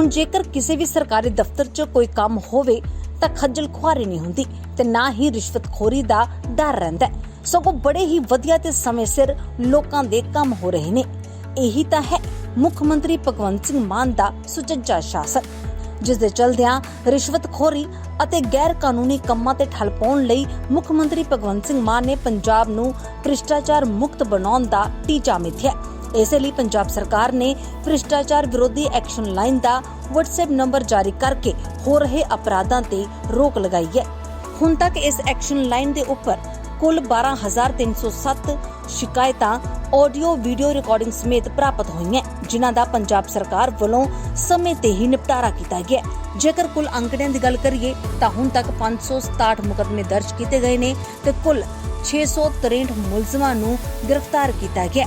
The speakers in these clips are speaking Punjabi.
ਜੇਕਰ ਕਿਸੇ ਵੀ ਸਰਕਾਰੀ ਦਫ਼ਤਰ 'ਚ ਕੋਈ ਕੰਮ ਹੋਵੇ, ਤਾਂ ਖੱਜਲ ਖੁਆਰੀ ਨਹੀਂ ਹੁੰਦੀ ਤੇ ਨਾ ਹੀ ਰਿਸ਼ਵਤਖੋਰੀ ਦਾ ਡਰ ਰਹਿੰਦਾ ਹੈ। ਸਗੋਂ ਬੜੇ ਹੀ ਵਧੀਆ ਤੇ ਸਮੇਂ ਸਿਰ ਲੋਕਾਂ ਦੇ ਕੰਮ ਹੋ ਰਹੇ ਨੇ ਇਹੀ ਤਾਂ ਹੈ ਮੁੱਖ ਮੰਤਰੀ ਭਗਵੰਤ ਸਿੰਘ ਮਾਨ ਦਾ ਸੁਚੱਜਾ ਸ਼ਾਸਨ, ਜਿਸ ਦੇ ਚਲਦਿਆਂ ਰਿਸ਼ਵਤਖੋਰੀ ਅਤੇ ਗੈਰ ਕਾਨੂੰਨੀ ਕੰਮਾਂ ਤੇ ਠੱਲ ਪਾਉਣ ਲਈ ਮੁੱਖ ਮੰਤਰੀ ਭਗਵੰਤ ਸਿੰਘ ਮਾਨ ਨੇ ਪੰਜਾਬ ਨੂੰ ਭ੍ਰਿਸ਼ਟਾਚਾਰ ਮੁਕਤ ਬਣਾਉਣ ਦਾ ਟੀਚਾ ਮਿਥਿਆ ਇਸੇ ਲਈ ਪੰਜਾਬ ਸਰਕਾਰ ਨੇ ਭ੍ਰਿਸ਼ਟਾਚਾਰ ਵਿਰੋਧੀ ਐਕਸ਼ਨ ਲਾਈਨ ਦਾ WhatsApp ਨੰਬਰ ਜਾਰੀ ਕਰਕੇ ਹੋ ਰਹੇ ਅਪਰਾਧਾਂ ਤੇ ਰੋਕ ਲਗਾਈ ਹੈ। ਹੁਣ ਤੱਕ ਇਸ ਐਕਸ਼ਨ ਲਾਈਨ ਦੇ ਉੱਪਰ ਕੁੱਲ 12307 ਸ਼ਿਕਾਇਤਾਂ ਆਡੀਓ, ਵੀਡੀਓ ਰਿਕਾਰਡਿੰਗ ਸਮੇਤ ਪ੍ਰਾਪਤ ਹੋਈਆਂ ਜਿਨ੍ਹਾਂ ਦਾ ਪੰਜਾਬ ਸਰਕਾਰ ਵੱਲੋਂ ਸਮੇਂ ਤੇ ਹੀ ਨਿਪਟਾਰਾ ਕੀਤਾ ਗਿਆ ਜੇਕਰ ਕੁੱਲ ਅੰਕੜਿਆਂ ਦੀ ਗੱਲ ਕਰੀਏ, ਤਾਂ ਹੁਣ ਤੱਕ 567 ਮੁਕਦਮੇ ਦਰਜ ਕੀਤੇ ਗਏ ਨੇ ਤੇ ਕੁੱਲ 663 ਮੁਲਜ਼ਮਾਂ ਨੂੰ ਗ੍ਰਿਫਤਾਰ ਕੀਤਾ ਗਿਆ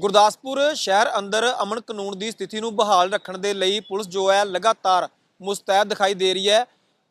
ਗੁਰਦਾਸਪੁਰ ਸ਼ਹਿਰ ਅੰਦਰ ਅਮਨ ਕਾਨੂੰਨ ਦੀ ਸਥਿਤੀ ਨੂੰ ਬਹਾਲ ਰੱਖਣ ਦੇ ਲਈ ਪੁਲਿਸ ਜੋ ਹੈ ਲਗਾਤਾਰ ਮੁਸਤੈਦ ਦਿਖਾਈ ਦੇ ਰਹੀ ਹੈ।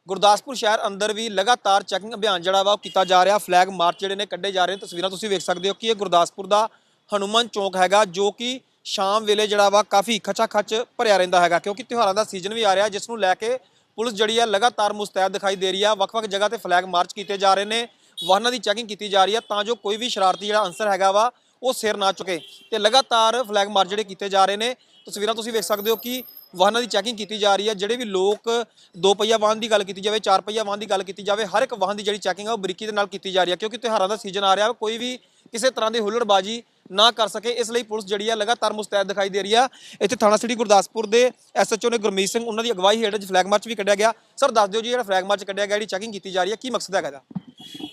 ਗੁਰਦਾਸਪੁਰ ਸ਼ਹਿਰ ਅੰਦਰ ਵੀ ਲਗਾਤਾਰ ਚੈਕਿੰਗ ਅਭਿਆਨ ਜਿਹੜਾ ਵਾ ਉਹ ਕੀਤਾ ਜਾ ਰਿਹਾ। ਫਲੈਗ ਮਾਰਚ ਜਿਹੜੇ ਨੇ ਕੱਢੇ ਜਾ ਰਹੇ ਨੇ। ਤਸਵੀਰਾਂ ਤੁਸੀਂ ਵੇਖ ਸਕਦੇ ਹੋ ਕਿ ਇਹ ਗੁਰਦਾਸਪੁਰ ਦਾ ਹਨੂਮਨ ਚੌਂਕ ਹੈਗਾ ਜੋ ਕਿ ਸ਼ਾਮ ਵੇਲੇ ਜਿਹੜਾ ਵਾ ਕਾਫੀ ਖਚਾ ਖਚ ਭਰਿਆ ਰਹਿੰਦਾ ਹੈਗਾ ਕਿਉਂਕਿ ਤਿਉਹਾਰਾਂ ਦਾ ਸੀਜ਼ਨ ਵੀ ਆ ਰਿਹਾ ਜਿਸ ਨੂੰ ਲੈ ਕੇ ਪੁਲਿਸ ਜਿਹੜੀ ਹੈ ਲਗਾਤਾਰ ਮੁਸਤੈਦ ਦਿਖਾਈ ਦੇ ਰਹੀ ਆ ਵੱਖ-ਵੱਖ ਜਗ੍ਹਾ ਤੇ ਫਲੈਗ ਮਾਰਚ ਕੀਤੇ ਜਾ ਰਹੇ ਨੇ। ਵਾਹਨਾਂ ਦੀ ਚੈਕਿੰਗ ਕੀਤੀ ਜਾ ਰਹੀ ਹੈ ਤਾਂ ਜੋ ਕੋਈ ਵੀ ਸ਼ਰਾਰਤੀ ਜਿਹੜਾ ਅਨਸਰ ਹੈਗਾ ਵਾ ਉਹ ਸਿਰ ਨਾ ਚੁੱਕੇ ਤੇ ਲਗਾਤਾਰ ਫਲੈਗ ਮਾਰਚ ਜਿਹੜੇ ਕੀਤੇ ਜਾ ਰਹੇ ਨੇ, ਤਸਵੀਰਾਂ ਤੁਸੀਂ ਵੇਖ ਸਕਦੇ ਹੋ ਕਿ ਵਾਹਨਾਂ ਦੀ ਚੈਕਿੰਗ ਕੀਤੀ ਜਾ ਰਹੀ ਹੈ, ਜਿਹੜੇ ਵੀ ਲੋਕ ਦੋ ਪਹੀਆ ਵਾਹਨ ਦੀ ਗੱਲ ਕੀਤੀ ਜਾਵੇ, ਚਾਰ ਪਹੀਆ ਵਾਹਨ ਦੀ ਗੱਲ ਕੀਤੀ ਜਾਵੇ, ਹਰ ਇੱਕ ਵਾਹਨ ਦੀ ਜਿਹੜੀ ਚੈਕਿੰਗ ਆ ਉਹ ਬਰੀਕੀ ਦੇ ਨਾਲ ਕੀਤੀ ਜਾ ਰਹੀ ਹੈ, ਕਿਉਂਕਿ ਤਿਉਹਾਰਾਂ ਦਾ ਸੀਜ਼ਨ ਆ ਰਿਹਾ, ਕੋਈ ਵੀ ਕਿਸੇ ਤਰ੍ਹਾਂ ਦੀ ਹੁੱਲੜਬਾਜੀ ਨਾ ਕਰ ਸਕੇ, ਇਸ ਲਈ ਪੁਲਿਸ ਜਿਹੜੀ ਆ ਲਗਾਤਾਰ ਮੁਸਤੈਦ ਦਿਖਾਈ ਦੇ ਰਹੀ ਆ। ਇੱਥੇ ਥਾਣਾ ਸਿਟੀ ਗੁਰਦਾਸਪੁਰ ਦੇ ਐਸਐਚਓ ਨੇ ਗੁਰਮੀਤ ਸਿੰਘ, ਉਹਨਾਂ ਦੀ ਅਗਵਾਈ ਹੇਠ ਫਲੈਗ ਮਾਰਚ ਵੀ ਕੱਢਿਆ ਗਿਆ। ਸਰ, ਦੱਸ ਦਿਓ ਜੀ, ਜਿਹੜਾ ਫਲੈਗ ਮਾਰਚ ਕੱਢਿਆ ਗਿਆ, ਜਿਹੜੀ ਚੈਕਿੰਗ ਕੀਤੀ ਜਾ ਰਹੀ ਹੈ, ਕੀ ਮਕਸਦ ਹੈਗਾ ਇਹਦਾ?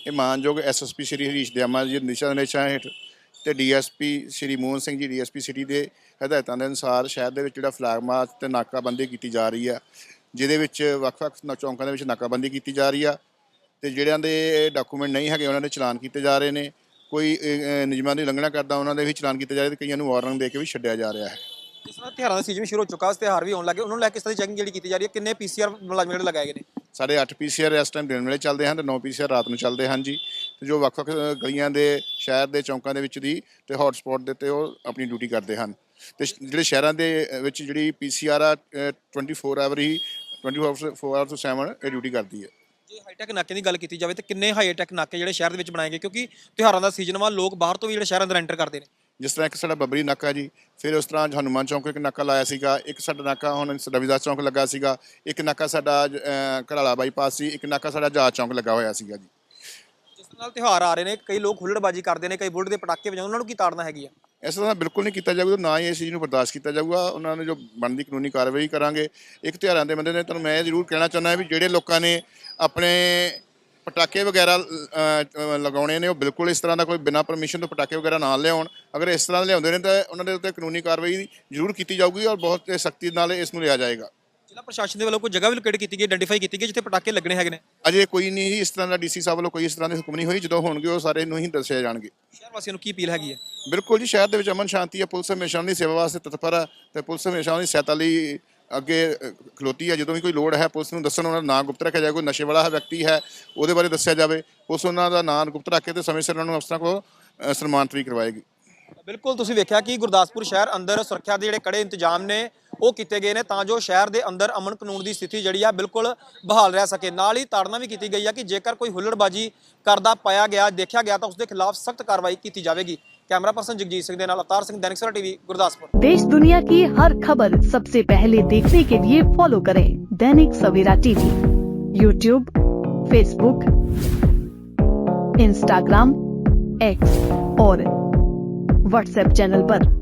ਇਹ ਮਾਨਯੋਗ ਐਸਐਸਪੀ ਸ਼੍ਰੀ ਹਰੀਸ਼ ਦਿਆਮਾ ਜੀ, ਨਿਸ਼ਾ ਨਿਸ਼ਾ ਹੇਠ ਤੇ ਡੀਐਸਪੀ ਸ਼੍ਰੀ ਮੋਹਨ ਸਿੰਘ ਜੀ, ਡੀਐਸਪੀ ਸਿਟੀ ਦੇ ਹਦਾਇਤਾਂ ਦੇ ਅਨੁਸਾਰ ਸ਼ਹਿਰ ਦੇ ਵਿੱਚ ਜਿਹੜਾ ਫਲੈਗ ਮਾਰਚ ਤੇ ਨਾਕਾਬੰਦੀ ਕੀਤੀ ਜਾ ਰਹੀ ਆ, ਜਿਹਦੇ ਵਿੱਚ ਵੱਖ-ਵੱਖ ਨਾ- ਚੌਂਕਾਂ ਦੇ ਵਿੱਚ ਨਾਕਾਬੰਦੀ ਕੀਤੀ ਜਾ ਰਹੀ ਆ ਤੇ ਜਿਹੜਿਆਂ ਦੇ ਡਾਕੂਮੈਂਟ ਨਹੀਂ ਹੈਗੇ, ਉਹਨਾਂ ਦੇ ਚਲਾਨ ਕੀਤੇ ਜਾ ਰਹੇ ਨੇ। ਕੋਈ ਨਿਯਮਾਂ ਦੀ ਉਲੰਘਣਾ ਕਰਦਾ ਉਹਨਾਂ ਦੇ ਵੀ ਚਲਾਨ ਕੀਤੇ ਜਾ ਰਹੇ ਤੇ ਕਈਆਂ ਨੂੰ ਵਾਰਨਿੰਗ ਦੇ ਕੇ ਵੀ ਛੱਡਿਆ ਜਾ ਰਿਹਾ ਹੈ। ਜਿਸ ਤਰ੍ਹਾਂ ਤਿਉਹਾਰਾਂ ਦਾ ਸੀਜ਼ਨ ਵੀ ਸ਼ੁਰੂ ਹੋ ਚੁੱਕਾ ਉਸ ਤਿਉਹਾਰ ਵੀ ਆਉਣ ਲੱਗੇ ਉਹਨਾਂ ਨੂੰ ਲੈ ਕੇ ਇਸ ਤਰ੍ਹਾਂ ਦੀ ਚੈਕਿੰਗ ਜਿਹੜੀ ਕੀਤੀ ਜਾ ਰਹੀ ਹੈ, ਕਿੰਨੇ ਪੀਸੀਆਰ ਮੁਲਾਜ਼ਮ ਜਿਹੜੇ ਲਗਾਏ ਗਏ ਨੇ? ਸਾਡੇ 8 ਪੀਸੀਆਰ ਇਸ ਟਾਈਮ ਦਿਨ ਵੇਲੇ ਚੱਲਦੇ ਹਨ ਤੇ 9 ਪੀਸੀਆਰ ਰਾਤ ਨੂੰ ਚੱਲਦੇ ਹਨ ਜੀ। ਤੇ ਜੋ ਵੱਖ-ਵੱਖ ਗਲੀਆਂ ਦੇ ਸ਼ਹਿਰ ਦੇ ਚੌਂਕਾਂ ਦੇ ਵਿੱਚ ਦੀ ਤੇ ਹੌਟ ਦੇ ਤੇ ਉਹ ਆਪਣੀ ਡਿਊਟੀ ਕਰਦੇ ਹਨ। ਤੇ ਜਿਹੜੇ ਸ਼ਹਿਰਾਂ ਦੇ ਵਿੱਚ ਜਿਹੜੀ ਪੀਸੀਆਰ ਆ ਅ, 24 ਆਵਰ ਹੀ 24 ਆਵਰ ਤੋਂ 7 ਇਹ ਡਿਊਟੀ ਕਰਦੀ ਹੈ। ਜੇ ਹਾਈਟੈਕ ਨਾਕੇ ਦੀ ਗੱਲ ਕੀਤੀ ਜਾਵੇ ਤਾਂ ਕਿੰਨੇ ਹਾਈਟੈਕ ਨਾਕੇ ਜਿਹੜੇ ਸ਼ਹਿਰ ਦੇ ਵਿੱਚ ਬਣਾਏ ਗਏ? ਕਿਉਂਕਿ ਤਿਉਹਾਰਾਂ ਦਾ ਸੀਜ਼ਨ ਵਾ ਲੋਕ ਬਾਹਰ ਤੋਂ ਵੀ ਜਿਹੜੇ ਸ਼ਹਿਰਾਂ ਅੰਦਰ ਐਂਟਰ ਕਰਦੇ ਨੇ। ਜਿਸ ਤਰ੍ਹਾਂ ਇੱਕ ਸਾਡਾ ਬੱਬਰੀ ਨਾਕਾ ਜੀ ਫਿਰ ਉਸ ਤਰ੍ਹਾਂ ਹਨੂਮਾਨ ਚੌਂਕ ਇੱਕ ਨਾਕਾ ਲਾਇਆ ਸੀਗਾ ਇੱਕ ਸਾਡਾ ਨਾਕਾ ਹੁਣ ਰਵਿਦਾਸ ਚੌਂਕ ਲੱਗਾ ਸੀਗਾ ਇੱਕ ਨਾਕਾ ਸਾਡਾ ਘਰਾਲਾ ਬਾਈਪਾਸ ਸੀ ਇੱਕ ਨਾਕਾ ਸਾਡਾ ਜਹਾਜ਼ ਚੌਂਕ ਲੱਗਾ ਹੋਇਆ ਸੀਗਾ ਜੀ। ਜਿਸ ਨਾਲ ਤਿਉਹਾਰ ਆ ਰਹੇ ਨੇ ਕਈ ਲੋਕ ਹੁੱਲੜਬਾਜੀ ਕਰਦੇ ਨੇ ਕਈ ਬੁਲਟ ਦੇ ਪਟਾਕੇ ਵਜਾਉਂਦੇ ਉਹਨਾਂ ਨੂੰ ਕੀ ਤਾੜਨਾ ਹੈਗੀ ਆ? ਇਸ ਤਰ੍ਹਾਂ ਬਿਲਕੁਲ ਨਹੀਂ ਕੀਤਾ ਜਾਊਗਾ ਨਾ ਹੀ ਇਸ ਚੀਜ਼ ਨੂੰ ਬਰਦਾਸ਼ਤ ਕੀਤਾ ਜਾਊਗਾ ਉਹਨਾਂ ਨੇ ਜੋ ਬਣਦੀ ਕਾਨੂੰਨੀ ਕਾਰਵਾਈ ਕਰਾਂਗੇ। ਇੱਕ ਤਿਉਹਾਰਾਂ ਦੇ ਬੰਦੇ ਨੇ ਤੁਹਾਨੂੰ ਮੈਂ ਇਹ ਜ਼ਰੂਰ ਕਹਿਣਾ ਚਾਹੁੰਦਾ ਵੀ ਜਿਹੜੇ ਲੋਕਾਂ ਨੇ ਆਪਣੇ ਪਟਾਕੇ ਵਗੈਰਾ ਲਗਾਉਣੇ ਨੇ ਉਹ ਬਿਲਕੁਲ ਇਸ ਤਰ੍ਹਾਂ ਦਾ ਕੋਈ ਬਿਨਾਂ ਪਰਮਿਸ਼ਨ ਤੋਂ ਪਟਾਕੇ ਵਗੈਰਾ ਨਾ ਲਿਆਉਣ। ਅਗਰ ਇਸ ਤਰ੍ਹਾਂ ਦੇ ਲਿਆਉਂਦੇ ਨੇ ਤਾਂ ਉਹਨਾਂ ਦੇ ਉੱਤੇ ਕਾਨੂੰਨੀ ਕਾਰਵਾਈ ਜ਼ਰੂਰ ਕੀਤੀ ਜਾਊਗੀ ਔਰ ਬਹੁਤ ਸਖਤੀ ਨਾਲ ਇਸ ਨੂੰ ਲਿਆ ਜਾਏਗਾ। ਜ਼ਿਲ੍ਹਾ ਪ੍ਰਸ਼ਾਸਨ ਦੇ ਵੱਲੋਂ ਕੋਈ ਜਗ੍ਹਾ ਵੀ ਲੋਕੇਟ ਕੀਤੀ ਗਈ ਆਇਡੈਂਟੀਫਾਈ ਕੀਤੀ ਗਈ ਜਿੱਥੇ ਪਟਾਕੇ ਲੱਗਣੇ ਹੈਗੇ ਨੇ? ਅਜੇ ਕੋਈ ਨਹੀਂ ਇਸ ਤਰ੍ਹਾਂ ਦਾ ਡੀਸੀ ਸਾਹਿਬ ਵੱਲੋਂ ਕੋਈ ਇਸ ਤਰ੍ਹਾਂ ਦੀ ਹੁਕਮ ਨਹੀਂ ਹੋਈ ਜਦੋਂ ਹੋਣਗੇ ਉਹ ਸਾਰੇ ਨੂੰ ਹੀ ਦੱਸਿਆ ਜਾਣਗੇ। ਸ਼ਹਿਰ ਵਾਸੀਆਂ ਨੂੰ ਕੀ ਅਪੀਲ ਹੈਗੀ ਹੈ? ਬਿਲਕੁਲ ਜੀ ਸ਼ਹਿਰ ਦੇ ਵਿੱਚ ਅਮਨ ਸ਼ਾਂਤੀ ਹੈ ਪੁਲਿਸ ਹਮੇਸ਼ਾ ਦੀ ਸੇਵਾ ਵਾਸਤੇ ਤਤਪਰ ਹੈ ਤੇ ਪੁਲਿਸ ਹਮੇਸ਼ਾ ਦੀ ਸਹਾਇਤਾ ਲਈ ਅੱਗੇ ਖਲੋਤੀ ਹੈ, ਜਦੋਂ ਵੀ ਕੋਈ ਲੋੜ ਹੈ, ਪੁਲਿਸ ਨੂੰ ਦੱਸਣ ਉਹਨਾਂ ਦਾ ਨਾਂ ਗੁਪਤ ਰੱਖਿਆ ਜਾਵੇ, ਕੋਈ ਨਸ਼ੇ ਵਾਲਾ ਵਿਅਕਤੀ ਹੈ, ਉਹਦੇ ਬਾਰੇ ਦੱਸਿਆ ਜਾਵੇ, ਪੁਲਿਸ ਉਹਨਾਂ ਦਾ ਨਾਂ ਗੁਪਤ ਰੱਖ ਕੇ ਤੇ ਸਮੇਂ ਸਿਰ ਉਹਨਾਂ ਨੂੰ ਅਫਸਰਾਂ ਕੋਲ ਸਨਮਾਨਿਤ ਵੀ ਕਰਵਾਏਗੀ। ਬਿਲਕੁਲ, ਤੁਸੀਂ ਵੇਖਿਆ ਕਿ ਗੁਰਦਾਸਪੁਰ ਸ਼ਹਿਰ ਅੰਦਰ ਸੁਰੱਖਿਆ ਦੇ ਜਿਹੜੇ ਕੜੇ ਇੰਤਜ਼ਾਮ ਨੇ, ਉਹ ਕੀਤੇ ਗਏ ਨੇ, ਤਾਂ ਜੋ ਸ਼ਹਿਰ ਦੇ ਅੰਦਰ ਅਮਨ ਕਾਨੂੰਨ ਦੀ ਸਥਿਤੀ ਜਿਹੜੀ ਆ, ਬਿਲਕੁਲ ਬਹਾਲ ਰਹਿ ਸਕੇ। ਨਾਲ ਹੀ ਤਾੜਨਾ ਵੀ ਕੀਤੀ ਗਈ ਆ ਕਿ ਜੇਕਰ ਕੋਈ ਹੁੱਲੜਬਾਜੀ ਕਰਦਾ ਪਾਇਆ ਗਿਆ, ਦੇਖਿਆ ਗਿਆ ਤਾਂ ਉਸ ਦੇ ਖਿਲਾਫ ਸਖਤ ਕਾਰਵਾਈ ਕੀਤੀ ਜਾਵੇਗੀ। कैमरा पर्सन जगजीत सिंह अवतार सिंह, दैनिक सवेरा टीवी, गुरदासपुर। देश दुनिया की हर खबर सबसे पहले देखने के लिए फॉलो करें Dainik Savera TV. YouTube Facebook Instagram X और व्हाट्सएप चैनल आरोप